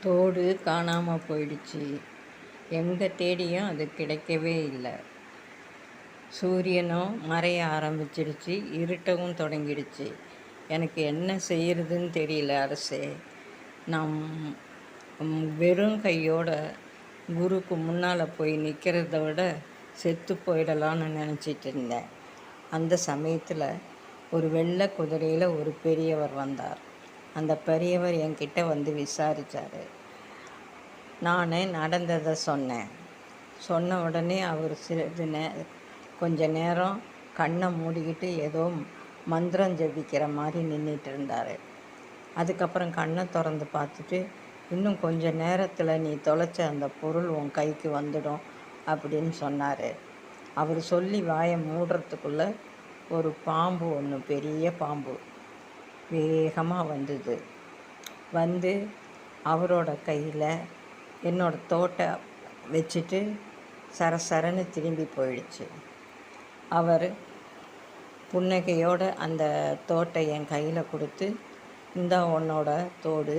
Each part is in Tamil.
தோடு காணாமல் போயிடுச்சு. எங்கே தேடியும் அது கிடைக்கவே இல்லை. சூரியனும் மறைய ஆரம்பிச்சிடுச்சு இருட்டவும் தொடங்கிடுச்சு. எனக்கு என்ன செய்கிறதுன்னு தெரியல அரசே. நம் வெறும் கையோட குருக்கு முன்னால் போய் நிற்கிறத விட செத்து போயிடலான்னு நினச்சிட்டு இருந்தேன். அந்த சமயத்தில் ஒரு வெள்ளை குதிரையில் ஒரு பெரியவர் வந்தார். அந்த பெரியவர் என்கிட்ட வந்து விசாரித்தார் நான் நடந்ததை சொன்னேன். சொன்ன உடனே அவர் சிறிது நே கொஞ்ச நேரம் கண்ணை மூடிக்கிட்டு ஏதோ மந்திரம் ஜபிக்கிற மாதிரி நின்றுட்டு இருந்தார் அதுக்கப்புறம் கண்ணை திறந்து பார்த்துட்டு இன்னும் கொஞ்ச நேரத்தில் நீ தொலைச்ச அந்த பொருள் உன் கைக்கு வந்துடும் அப்படின்னு சொன்னார். அவர் சொல்லி வாயை மூடுறதுக்குள்ளே ஒரு பாம்பு ஒன்று பெரிய பாம்பு வேகமாக வந்தது. வந்து அவரோட கையில் என்னோட தோட்டை வச்சுட்டு சரசரன்னு திரும்பி போயிடுச்சு. அவர் புன்னகையோடு அந்த தோட்டை என் கையில் கொடுத்து இந்த உன்னோட தோடு.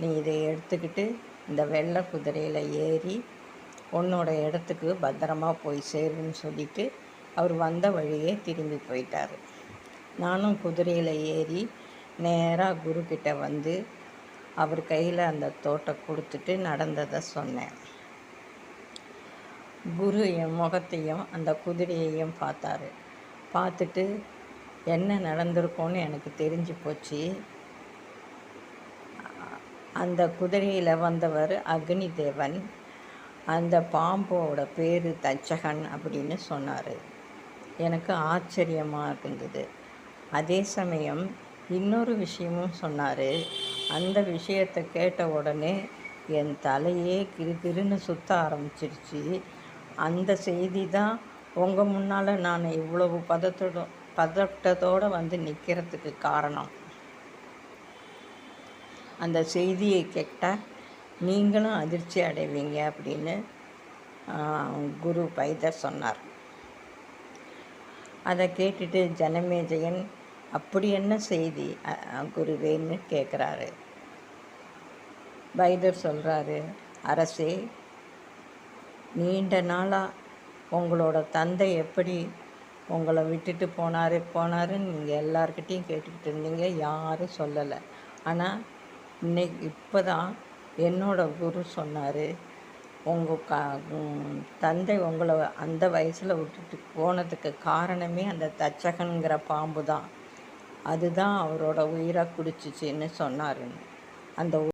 நீ இதை எடுத்துக்கிட்டு இந்த வெள்ளை குதிரையில் ஏறி உன்னோட இடத்துக்கு பத்திரமா போய் சேருன்னு சொல்லிட்டு அவர் வந்த வழியே திரும்பி போயிட்டார். நானும் குதிரையில் ஏறி நேராக குருக்கிட்ட வந்து அவர் கையில் அந்த தோட்டை கொடுத்துட்டு நடந்ததை சொன்னேன். குரு என் முகத்தையும் அந்த குதிரையையும் பார்த்தாரு. பார்த்துட்டு என்ன நடந்திருக்கோன்னு எனக்கு தெரிஞ்சு போச்சு. அந்த குதிரையில் வந்தவர் அக்னி தேவன் அந்த பாம்போட பேர் தச்சகன் அப்படின்னு சொன்னார். எனக்கு ஆச்சரியமாக இருந்தது. அதே சமயம் இன்னொரு விஷயமும் சொன்னார். அந்த விஷயத்தை கேட்ட உடனே என் தலையே கிரு சுத்த சுற்ற ஆரம்பிச்சிருச்சு. அந்த செய்தி தான் உங்கள் முன்னால் நான் இவ்வளவு பதத்தோட பதட்டத்தோடு வந்து நிற்கிறதுக்கு காரணம். அந்த செய்தியை கேட்டால் நீங்களும் அதிர்ச்சி அடைவீங்க அப்படின்னு குரு பைதர் சொன்னார். அதை கேட்டுட்டு ஜனமேஜயன் அப்படி என்ன செய்தி? குருவேன்னு கேட்குறாரு பைதர் சொல்கிறாரு அரசே நீண்ட நாளாக உங்களோட தந்தை எப்படி உங்களை விட்டுட்டு போனார்? போனாருன்னு நீங்கள் எல்லார்கிட்டேயும் கேட்டுக்கிட்டு இருந்தீங்க யாரும் சொல்லலை. ஆனால் இன்னைக்கு இப்போ தான் என்னோட குரு சொன்னார் உங்கள் க தந்தை உங்களை அந்த வயசில் விட்டுட்டு போனதுக்கு காரணமே அந்த தச்சகனுங்கிற பாம்பு தான் அதுதான் அவரோட உயிரை குடிச்சிச்சின்னு சொன்னாருன்னு. அந்த